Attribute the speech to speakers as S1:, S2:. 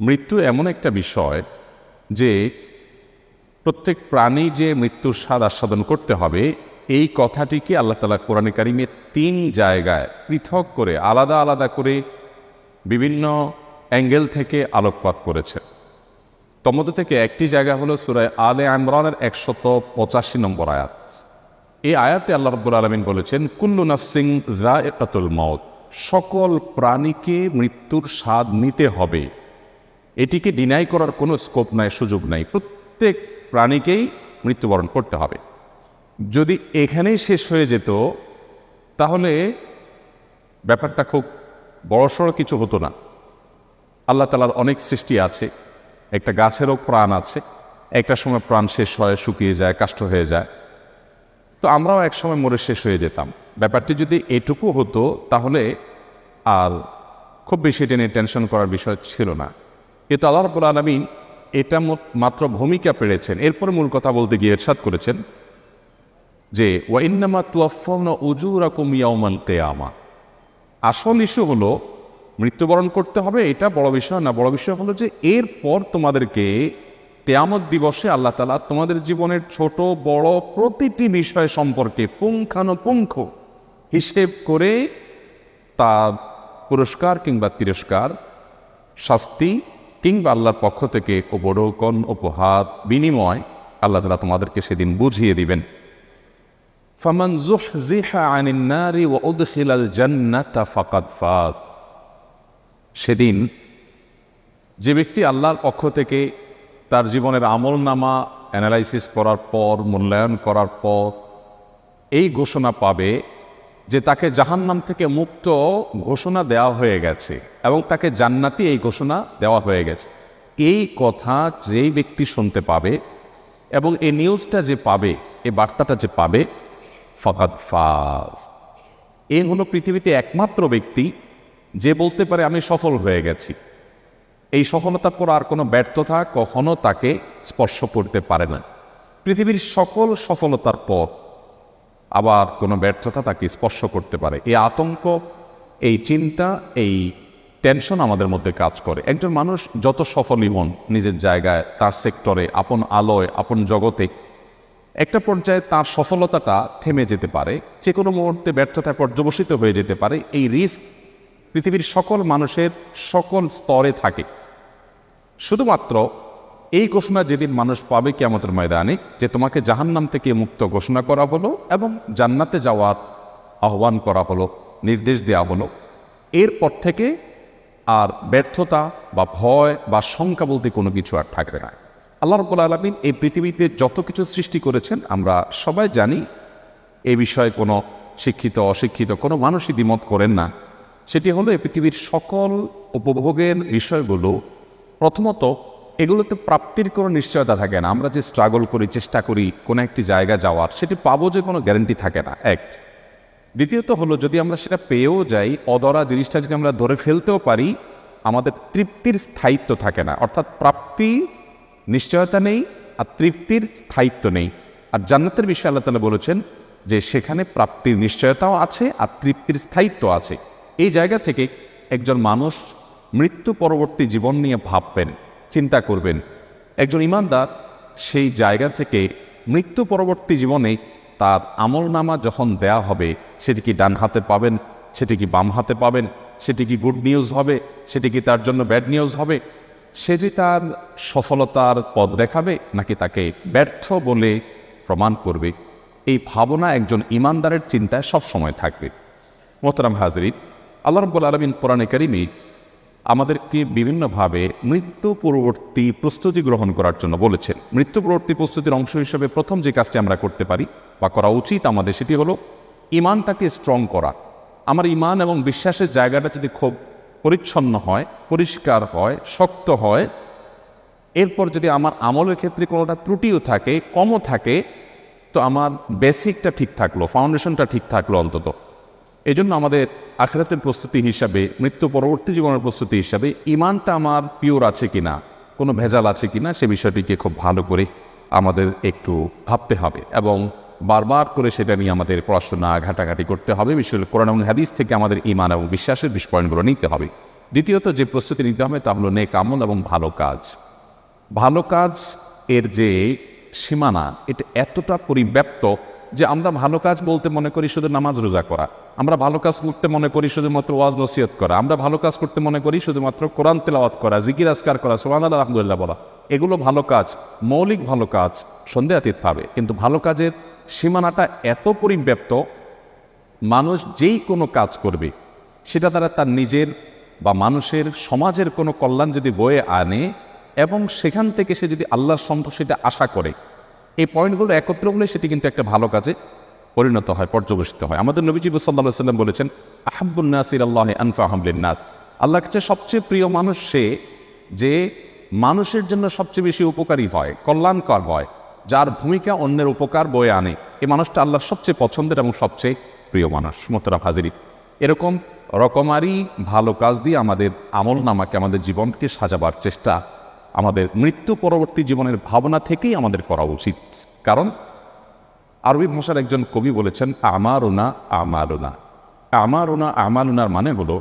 S1: মৃত্যু এমন একটা বিষয় যে প্রত্যেক প্রাণী যে মৃত্যুর স্বাদ আস্বাদন করতে হবে, এই কথাটিকে আল্লাহ তালা কোরআন কারিমে তিন জায়গায় পৃথক করে, আলাদা আলাদা করে বিভিন্ন অ্যাঙ্গেল থেকে আলোকপাত করেছে। তমধ্যে থেকে একটি জায়গা হলো সুরায় আলে আমরানের একশত পঁচাশি নম্বর আয়াত। এই আয়াতে আল্লাহ রব্বুল আলমিন বলেছেন, কুল্লু নাফসিং জায়কাতুল মত সকল প্রাণীকে মৃত্যুর স্বাদ নিতে হবে। এটিকে ডিনাই করার কোনো স্কোপ নাই, সুযোগ নাই। প্রত্যেক প্রাণীকেই মৃত্যুবরণ করতে হবে। যদি এখানেই শেষ হয়ে যেত, তাহলে ব্যাপারটা খুব বড়সড় কিছু হতো না। আল্লাহ তালার অনেক সৃষ্টি আছে। একটা গাছেরও প্রাণ আছে। একটা সময় প্রাণ শেষ হয়, শুকিয়ে যায়, কাষ্ট হয়ে যায়। তো আমরাও এক সময় মরে শেষ হয়ে যেতাম। ব্যাপারটি যদি এটুকু হতো, তাহলে আর খুব বেশি এটা নিয়ে টেনশন করার বিষয় ছিল না। কিন্তু আল্লাহ রব্বুল আলমিন এটা মাত্র ভূমিকা পেরেছেন এরপর মূল কথা বলতে গিয়ে এরশাদ করেছেন যে ওয়াইন্নামা তুয়াফাউনা উজুরাকুম ইয়াউমাল কিয়ামা। আসল ইস্যু হলো, মৃত্যুবরণ করতে হবে, এটা বড় বিষয় না। বড় বিষয় হলো যে, এরপর তোমাদেরকে তেয়ামত দিবসে আল্লাহ তালা তোমাদের জীবনের ছোট, বড় প্রতিটি বিষয় সম্পর্কে পুঙ্খানুপুঙ্খ হিসেব করে তা পুরস্কার কিংবা তিরস্কার, শাস্তি কিংবা আল্লাহর পক্ষ থেকে উপঢৌকন উপহার বিনিময় আল্লাহ তালা তোমাদেরকে সেদিন বুঝিয়ে দিবেন। ফামান জুহজিহা ওয়া উদখিলাল জান্নাতা ফাকাদ ফাজ। সেদিন যে ব্যক্তি আল্লাহর পক্ষ থেকে তার জীবনের আমল নামা অ্যানালাইসিস করার পর, মূল্যায়ন করার পর এই ঘোষণা পাবে যে তাকে জাহান্নাম থেকে মুক্ত ঘোষণা দেওয়া হয়ে গেছে এবং তাকে জান্নাতি এই ঘোষণা দেওয়া হয়ে গেছে। এই কথা যেই ব্যক্তি শুনতে পাবে এবং এই নিউজটা যে পাবে, এই বার্তাটা যে পাবে ফকাত ফাজ। এ হলো পৃথিবীতে একমাত্র ব্যক্তি যে বলতে পারে, আমি সফল হয়ে গেছি। এই সফলতার পর আর কোনো ব্যর্থতা কখনো তাকে স্পর্শ করতে পারে না। পৃথিবীর সকল সফলতার পর আবার কোনো ব্যর্থতা তাকে স্পর্শ করতে পারে। এই আতঙ্ক, এই চিন্তা, এই টেনশন আমাদের মধ্যে কাজ করে। একজন মানুষ যত সফলই হন নিজের জায়গায়, তার সেক্টরে আপন আলোয়, আপন জগতে, একটা পর্যায়ে তার সফলতাটা থেমে যেতে পারে। যে কোনো মুহূর্তে ব্যর্থতায় পর্যবসিত হয়ে যেতে পারে। এই রিস্ক পৃথিবীর সকল মানুষের সকল স্তরে থাকে। শুধুমাত্র এই ঘোষণা যেদিন মানুষ পাবে কিয়ামতের ময়দানে, যে তোমাকে জাহান্নাম থেকে মুক্ত ঘোষণা করা হলো এবং জান্নাতে যাওয়ার আহ্বান করা হলো, নির্দেশ দেওয়া হলো। এরপর থেকে আর ব্যর্থতা বা ভয় বা শঙ্কা বলতে কোনো কিছু আর থাকবে না। আল্লাহ রব্বুল আলমিন এই পৃথিবীতে যত কিছু সৃষ্টি করেছেন, আমরা সবাই জানি এ বিষয়ে কোনো শিক্ষিত, অশিক্ষিত, কোনো মানুষই দ্বিমত করেন না। সেটি হলো এই পৃথিবীর সকল উপভোগের বিষয়গুলো প্রথমত এগুলোতে প্রাপ্তির কোনো নিশ্চয়তা থাকে না। আমরা যে স্ট্রাগল করি, চেষ্টা করি কোনো একটি জায়গা যাওয়ার, সেটি পাবো যে কোনো গ্যারান্টি থাকে না। এক। দ্বিতীয়ত হলো, যদি আমরা সেটা পেয়েও যাই অদরা জিনিসটা যদি আমরা ধরে ফেলতেও পারি, আমাদের তৃপ্তির স্থায়িত্ব থাকে না। অর্থাৎ প্রাপ্তি নিশ্চয়তা নেই, আর তৃপ্তির স্থায়িত্ব নেই। আর জান্নাতের বিষয়ে আল্লাহ তালা বলেছেন যে, সেখানে প্রাপ্তির নিশ্চয়তাও আছে, আর তৃপ্তির স্থায়িত্ব আছে। এই জায়গা থেকে একজন মানুষ মৃত্যু পরবর্তী জীবন নিয়ে ভাববেন। চিন্তা করবেন। একজন ইমানদার সেই জায়গা থেকে মৃত্যু পরবর্তী জীবনে তার আমল নামা যখন দেয়া হবে, সেটি কি ডান হাতে পাবেন, সেটি কি বাম হাতে পাবেন, সেটি কি গুড নিউজ হবে, সেটি কি তার জন্য ব্যাড নিউজ হবে, সেটি তার সফলতার পথ দেখাবে নাকি তাকে ব্যর্থ বলে প্রমাণ করবে? এই ভাবনা একজন ইমানদারের চিন্তায় সবসময় থাকবে। মোহতারাম হাজরিন, আল্লাহ রব্বুল আলমিন কোরআনে কারিমি আমাদেরকে বিভিন্নভাবে মৃত্যু পূর্ববর্তী প্রস্তুতি গ্রহণ করার জন্য বলেছেন। মৃত্যু পূর্ববর্তী প্রস্তুতির অংশ হিসেবে প্রথম যে কাজটি আমরা করতে পারি বা করা উচিত আমাদের সেটি হলো ইমানটাকে স্ট্রং করা। আমার ইমান এবং বিশ্বাসের জায়গাটা যদি খুব পরিচ্ছন্ন হয়, পরিষ্কার হয়, শক্ত হয়, এরপর যদি আমার আমলের ক্ষেত্রে কোনোটা ত্রুটিও থাকে, কমও থাকে, তো আমার বেসিকটা ঠিক থাকল ফাউন্ডেশনটা ঠিক থাকল অন্তত। এই জন্য আমাদের আখেরাতের প্রস্তুতি হিসাবে, মৃত্যু পরবর্তী জীবনের প্রস্তুতি হিসাবে ইমানটা আমার পিওর আছে কিনা, কোনো ভেজাল আছে কিনা সে বিষয়টিকে খুব ভালো করে আমাদের একটু ভাবতে হবে এবং বারবার করে সেটা নিয়ে আমাদের পড়াশোনা, ঘাটাঘাটি করতে হবে। বিশেষ করে কোরআন এবং হাদিস থেকে আমাদের ইমান এবং বিশ্বাসের পয়েন্টগুলো নিতে হবে। দ্বিতীয়ত যে প্রস্তুতি নিতে হবে তা হলো নেক আমল এবং ভালো কাজ। ভালো কাজ এর যে সীমানা, এটা এতটা পরিব্যাপ্ত যে আমরা ভালো কাজ বলতে মনে করি শুধু নামাজ রোজা করা। আমরা ভালো কাজ করতে মনে করি শুধুমাত্র ওয়াজ নসিহত করা। আমরা ভালো কাজ করতে মনে করি শুধুমাত্র কোরআন তেলাওয়াত করা, জিকির আসকার করা সোহান আল্লাহ আলহামদুলিল্লাহ বলা। এগুলো ভালো কাজ, মৌলিক ভালো কাজ সন্দেহাতীত পাবে কিন্তু ভালো কাজের সীমানাটা এত পরিব্যাপ্ত, মানুষ যেই কোনো কাজ করবে, সেটা তারা তার নিজের বা মানুষের সমাজের কোনো কল্যাণ যদি বয়ে আনে এবং সেখান থেকে সে যদি আল্লাহর সন্তোষ সেটা আশা করে এই পয়েন্টগুলো একত্র হলে সেটি কিন্তু একটা ভালো কাজে পরিণত হয়, পর্যবেসিত হয়। আমাদের নবীজি সাল্লাহ সাল্লাম বলেছেন আহাবুল নাসির আল্লাহ আনফা নাস। আল্লাহ কাছে সবচেয়ে প্রিয় মানুষ সে যে মানুষের জন্য সবচেয়ে বেশি উপকারী হয়, কল্যাণকর হয়, যার ভূমিকা অন্যের উপকার বয়ে আনে। এই মানুষটা আল্লাহর সবচেয়ে পছন্দের এবং সবচেয়ে প্রিয় মানুষ মোতরা হাজিরি এরকম রকমারি ভালো কাজ দিয়ে আমাদের আমল নামাকে, আমাদের জীবনকে সাজাবার চেষ্টা আমাদের মৃত্যু পরবর্তী জীবনের ভাবনা থেকেই আমাদের করা উচিত। কারণ আরবি ভাষার একজন কবি বলেছেন আমার ওনা আমার ওনা আমার ওনা আমার ওনার মানে হলো